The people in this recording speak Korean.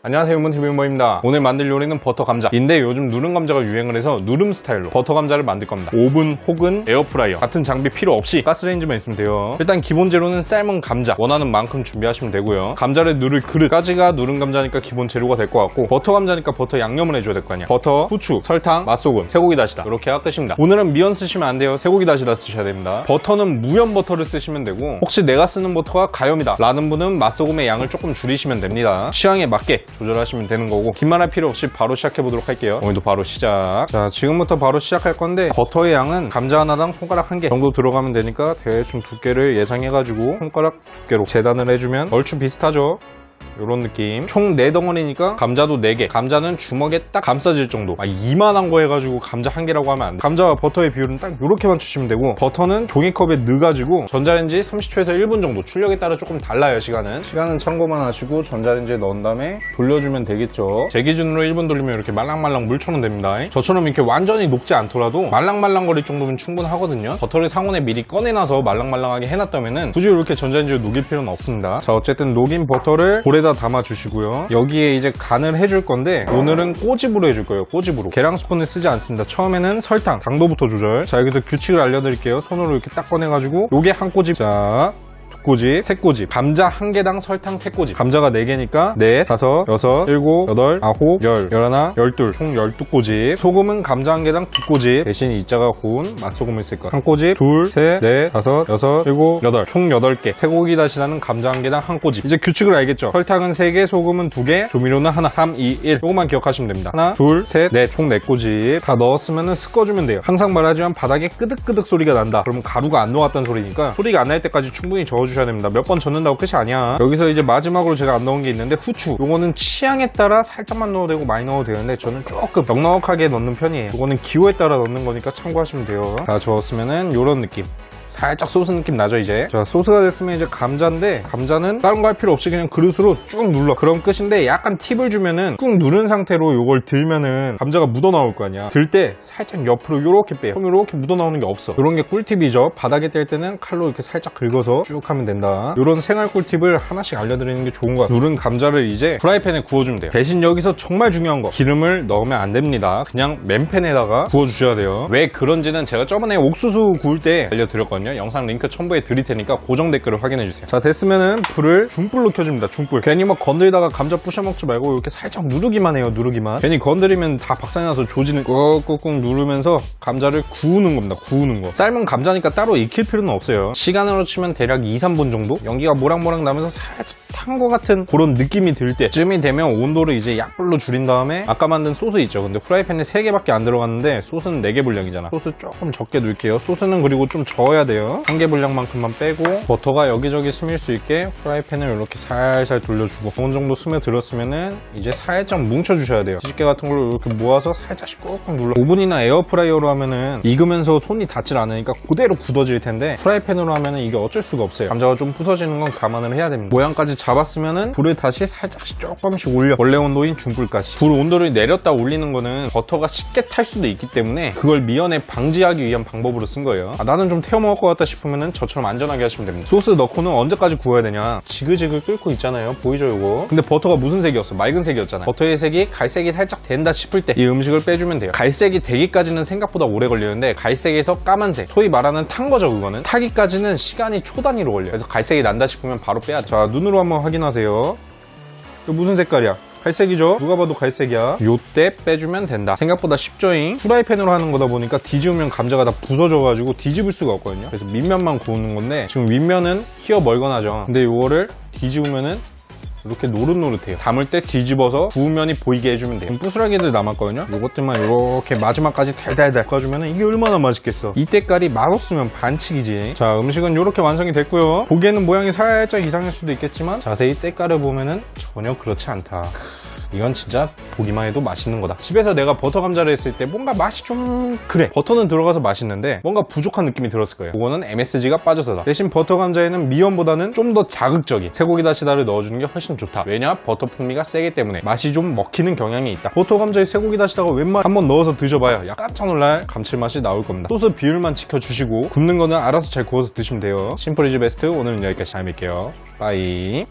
안녕하세요 유문TV 윤모입니다. 오늘 만들 요리는 버터 감자인데 요즘 누른 감자가 유행을 해서 누름 스타일로 버터 감자를 만들 겁니다. 오븐 혹은 에어프라이어 같은 장비 필요 없이 가스레인지만 있으면 돼요. 일단 기본 재료는 삶은 감자. 원하는 만큼 준비하시면 되고요. 감자를 누를 그릇까지가 누른 감자니까 기본 재료가 될 것 같고 버터 감자니까 버터 양념을 해줘야 될 거 아니야. 버터, 후추, 설탕, 맛소금, 쇠고기 다시다. 이렇게 해야 끝입니다. 오늘은 미연 쓰시면 안 돼요. 쇠고기 다시다 쓰셔야 됩니다. 버터는 무염 버터를 쓰시면 되고 혹시 내가 쓰는 버터가 가염이다. 라는 분은 맛소금의 양을 조금 줄이시면 됩니다. 취향에 맞게 조절하시면 되는 거고 긴말할 필요 없이 바로 시작해 보도록 할게요. 오늘도 바로 시작. 자 지금부터 바로 시작할 건데 버터의 양은 감자 하나당 손가락 한 개 정도 들어가면 되니까 대충 두께를 예상해 가지고 손가락 두께로 재단을 해주면 얼추 비슷하죠 이런 느낌. 총 4덩어리니까 감자도 4개. 감자는 주먹에 딱 감싸질 정도. 아 이만한 거 해가지고 감자 한 개라고 하면 안돼. 감자와 버터의 비율은 딱 이렇게 맞추시면 되고 버터는 종이컵에 넣어가지고 전자레인지 30초에서 1분 정도. 출력에 따라 조금 달라요 시간은. 시간은 참고만 하시고 전자레인지에 넣은 다음에 돌려주면 되겠죠. 제 기준으로 1분 돌리면 이렇게 말랑말랑 물처럼 됩니다. 저처럼 이렇게 완전히 녹지 않더라도 말랑말랑거릴 정도면 충분하거든요. 버터를 상온에 미리 꺼내놔서 말랑말랑하게 해놨다면은 굳이 이렇게 전자레인지에 녹일 필요는 없습니다. 자 어쨌든 녹인 버터를 볼에다 담아 주시고요. 여기에 이제 간을 해줄 건데 오늘은 꼬집으로 해줄 거예요 꼬집으로. 계량 스푼을 쓰지 않습니다. 처음에는 설탕 당도부터 조절. 자 여기서 규칙을 알려드릴게요. 손으로 이렇게 딱 꺼내가지고 요게 한 꼬집. 자 꼬집, 세 꼬집, 감자 한 개당 설탕 세 꼬집. 감자가 네 개니까 넷, 다섯, 여섯, 일곱, 여덟, 아홉, 열, 열하나, 열둘, 총 열두 꼬집. 소금은 감자 한 개당 두 꼬집. 대신 이자가 고운 맛소금을 쓸 거야. 한 꼬집, 둘, 셋, 넷, 다섯, 여섯, 일곱, 여덟, 총 여덟 개. 쇠고기 다시다는 감자 한 개당 한 꼬집. 이제 규칙을 알겠죠? 설탕은 세 개, 소금은 두 개, 조미료는 하나. 3, 2, 1. 요것만 기억하시면 됩니다. 하나, 둘, 셋, 넷, 총네 꼬집. 다 넣었으면 섞어주면 돼요. 항상 말하지만 바닥에 끄득끄득 소리가 난다. 그러면 가루가 안 녹았다는 소리니까 소리가 안 날 때까지 충분히 저어주셔야 됩니다. 몇 번 젓는다고 끝이 아니야. 여기서 이제 마지막으로 제가 안 넣은 게 있는데 후추. 요거는 취향에 따라 살짝만 넣어도 되고 많이 넣어도 되는데 저는 조금 넉넉하게 넣는 편이에요. 요거는 기호에 따라 넣는 거니까 참고하시면 돼요. 다 저었으면은 요런 느낌. 살짝 소스 느낌 나죠 이제? 자 소스가 됐으면 이제 감자인데 감자는 다른 거 할 필요 없이 그냥 그릇으로 쭉 눌러. 그럼 끝인데 약간 팁을 주면은 꾹 누른 상태로 요걸 들면은 감자가 묻어 나올 거 아니야. 들 때 살짝 옆으로 요렇게 빼요. 그럼 요렇게 묻어 나오는 게 없어. 요런 게 꿀팁이죠. 바닥에 뗄 때는 칼로 이렇게 살짝 긁어서 쭉 하면 된다. 요런 생활 꿀팁을 하나씩 알려드리는 게 좋은 것 같아요. 누른 감자를 이제 프라이팬에 구워주면 돼요. 대신 여기서 정말 중요한 거. 기름을 넣으면 안 됩니다. 그냥 맨팬에다가 구워주셔야 돼요. 왜 그런지는 제가 저번에 옥수수 구울 때 알려드렸거든요 영상 링크 첨부해 드릴 테니까 고정 댓글을 확인해 주세요. 자 됐으면은 불을 중불로 켜줍니다 중불. 괜히 막 건들다가 감자 부셔 먹지 말고 이렇게 살짝 누르기만 해요 누르기만. 괜히 건드리면 다 박살이 나서 조지는 꾹꾹꾹 누르면서 감자를 구우는 겁니다 구우는 거. 삶은 감자니까 따로 익힐 필요는 없어요. 시간으로 치면 대략 2, 3분 정도? 연기가 모락모락 나면서 살짝 탄 것 같은 그런 느낌이 들 때쯤이 되면 온도를 이제 약불로 줄인 다음에 아까 만든 소스 있죠. 근데 프라이팬에 3개밖에 안 들어갔는데 소스는 4개 분량이잖아. 소스 조금 적게 넣을게요. 소스는 그리고 좀 저어야 돼요. 한개 분량만큼만 빼고 버터가 여기저기 스밀 수 있게 프라이팬을 이렇게 살살 돌려주고 어느 정도 스며 들었으면은 이제 살짝 뭉쳐주셔야 돼요. 지집게 같은 걸로 이렇게 모아서 살짝씩 꾹꾹 눌러. 오븐이나 에어프라이어로 하면은 익으면서 손이 닿질 않으니까 그대로 굳어질 텐데 프라이팬으로 하면은 이게 어쩔 수가 없어요. 감자가 좀 부서지는 건 감안을 해야 됩니다. 모양까지 잡았으면은 불을 다시 살짝씩 조금씩 올려. 원래 온도인 중불까지. 불 온도를 내렸다 올리는 거는 버터가 쉽게 탈 수도 있기 때문에 그걸 미연에 방지하기 위한 방법으로 쓴 거예요. 아, 나는 좀 태워 먹을 것 같다 싶으면은 저처럼 안전하게 하시면 됩니다. 소스 넣고는 언제까지 구워야 되냐? 지글지글 끓고 있잖아요. 보이죠 이거? 근데 버터가 무슨 색이었어? 맑은 색이었잖아요. 버터의 색이 갈색이 살짝 된다 싶을 때 이 음식을 빼주면 돼요. 갈색이 되기까지는 생각보다 오래 걸리는데 갈색에서 까만색. 소위 말하는 탄 거죠 그거는. 타기까지는 시간이 초 단위로 걸려요. 그래서 갈색이 난다 싶으면 바로 빼야 돼자 눈으로 한번 확인하세요. 이거 무슨 색깔이야? 갈색이죠? 누가 봐도 갈색이야. 요때 빼주면 된다. 생각보다 쉽죠잉? 프라이팬으로 하는 거다 보니까 뒤집으면 감자가 다 부서져 가지고 뒤집을 수가 없거든요. 그래서 밑면만 구우는 건데 지금 윗면은 휘어 멀건하죠. 근데 요거를 뒤집으면은 이렇게 노릇노릇해요. 담을 때 뒤집어서 구우면이 보이게 해주면 돼요. 부스라기들 남았거든요. 요것들만 이렇게 마지막까지 달달달 꿔주면 이게 얼마나 맛있겠어. 이 때깔이 맛없으면 반칙이지. 자, 음식은 이렇게 완성이 됐고요. 보기에는 모양이 살짝 이상할 수도 있겠지만 자세히 때깔을 보면은 전혀 그렇지 않다. 이건 진짜 보기만 해도 맛있는 거다. 집에서 내가 버터 감자를 했을 때 뭔가 맛이 좀 그래. 버터는 들어가서 맛있는데 뭔가 부족한 느낌이 들었을 거예요. 그거는 MSG가 빠져서다. 대신 버터 감자에는 미연보다는 좀 더 자극적인 쇠고기 다시다를 넣어주는 게 훨씬 좋다. 왜냐? 버터 풍미가 세기 때문에 맛이 좀 먹히는 경향이 있다. 버터 감자에 쇠고기 다시다가 웬만 한번 넣어서 드셔봐요. 야 깜짝 놀랄 감칠맛이 나올 겁니다. 소스 비율만 지켜주시고 굽는 거는 알아서 잘 구워서 드시면 돼요. 심플이즈 베스트 오늘은 여기까지 잘 밀게요. 빠이.